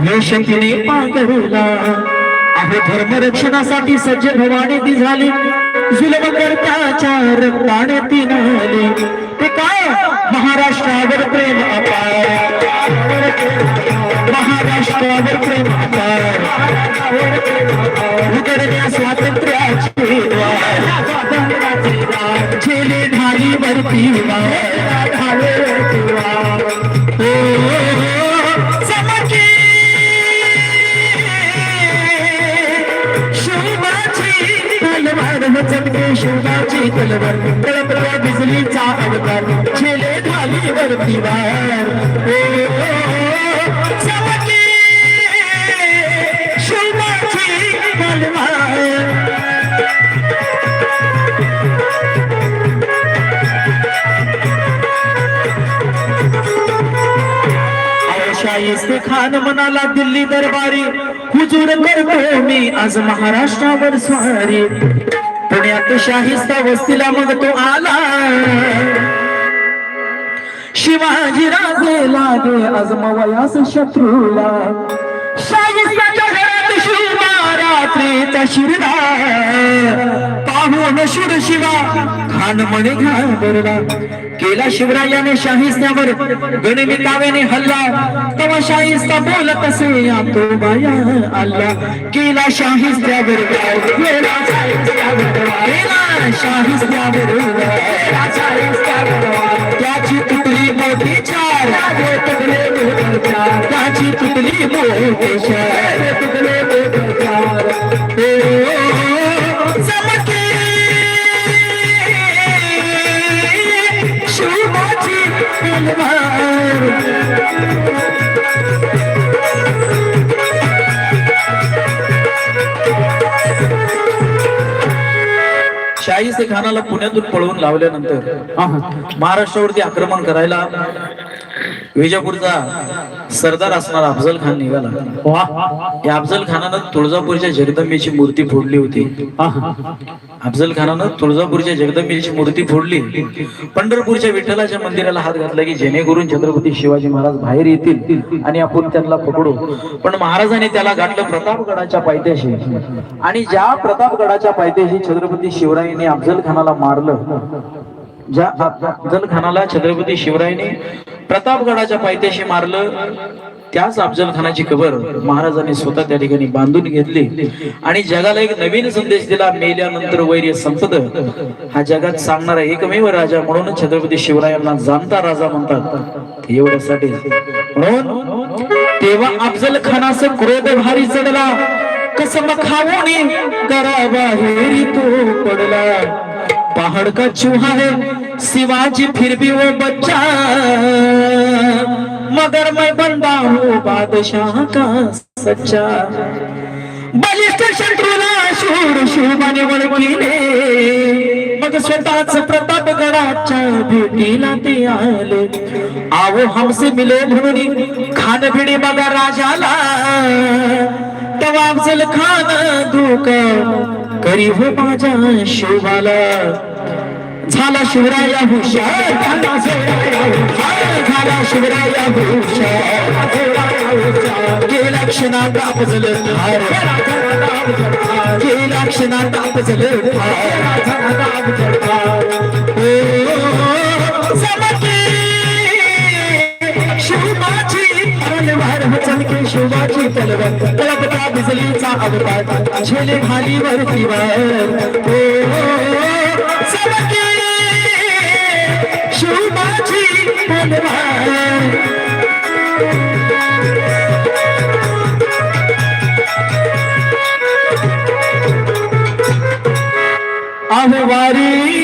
वेशकिने पांघरला अहो धर्मरक्षणासाठी सज्ज भवानी ती झाली. जुलम करताच्या रक्ताने ती नाली ते काय? महाराष्ट्रावर प्रेम अपार महाराष्ट्रावर प्रेम अपार तलवार चटके शिवाची तलवार तळपळा बिजलीचा अवतार झेले ढाली वरती वार चमके शिवाची तलवार शाहिस्ते खान म्हणाला दिल्ली दरबारी. हुजूर करतो मी आज महाराष्ट्रावर स्वारी. पुण्यात शाहिस्ता वस्तीला मग तो आला. शिवाजी राजे लागे अजमवयास शत्रूला. शाहिस्ताच्या घरात शिवा रात्रीचा शिरला. पाहून शूर शिवा खान म्हणे घाबरला केला शिवरायाने शाहिस्त्यावर गणवितावेने हल्ला. तेव्हा शाहिस्ता बोलत असे या तो बाया आला. केला शाहिस्त्यावर वार. शाहिस्त्यावर वार. त्याची तुटली मोठी चार. त्याची तुटली मोठी चार. ओ, चमके. शिवाची तलवार शाहीसे खानाला पुण्यातून पळवून लावल्यानंतर महाराष्ट्रावरती आक्रमण करायला विजापूरचा सरदार असणारा अफजल खान निघाला. या अफजल खानानं तुळजापूरच्या जगदंबेची मूर्ती फोडली होती. अफजल खानानं तुळजापूरच्या जगदंबेची मूर्ती फोडली. पंढरपूरच्या विठ्ठलाच्या मंदिराला हात घातला की जेणेकरून छत्रपती शिवाजी महाराज बाहेर येतील आणि आपण त्यांना पकडू. पण महाराजांनी त्याला गाठलं प्रतापगडाच्या पायथ्याशी. आणि ज्या प्रतापगडाच्या पायथ्याशी छत्रपती शिवरायांनी अफजल खानाला मारलं ज्या अफजल खानाला छत्रपती शिवरायांनी प्रतापगडाच्या पायथ्याशी मारलं त्याच अफजल खानाची कबर महाराजांनी स्वतः त्या ठिकाणी बांधून घेतली. आणि जगाला एक नवीन संदेश दिला मेल्यानंतर वैर्य संपद हा जगात सांगणारा एकमेव राजा म्हणून छत्रपती शिवरायांना जाणता राजा म्हणतात. एवढ्यासाठी. म्हणून तेव्हा अफजल खानास क्रोध भारी चढला कसम खाऊन घराबाहेर तो पडला. पहाड़ का चुहा है शिवाजी फिर भी वो बच्चा। मगर मैं बंदा हूँ बादशाह का सच्चा। बलिष्ठ शत्रूला शूर शिवबाने वळविले मग स्वतःच प्रतापगडाच्या भेटीला ते आले। आवो हमसे मिले म्हणून खान भिडी राजाला। तेव्हा अफजल खान धोका करी हो माझ्या शोभाला। झाला शिवराया हुशार झाला शिवराया हुशार झाला शिवराया हुशार गेल्या क्षणात आपजल ठार. क्षणात आपजल हो शिवबाची तलवार चमके शिवबाची तलवार. तळपता बिजलीचा अवतार. झेले खाली वरती वर. अहो वारी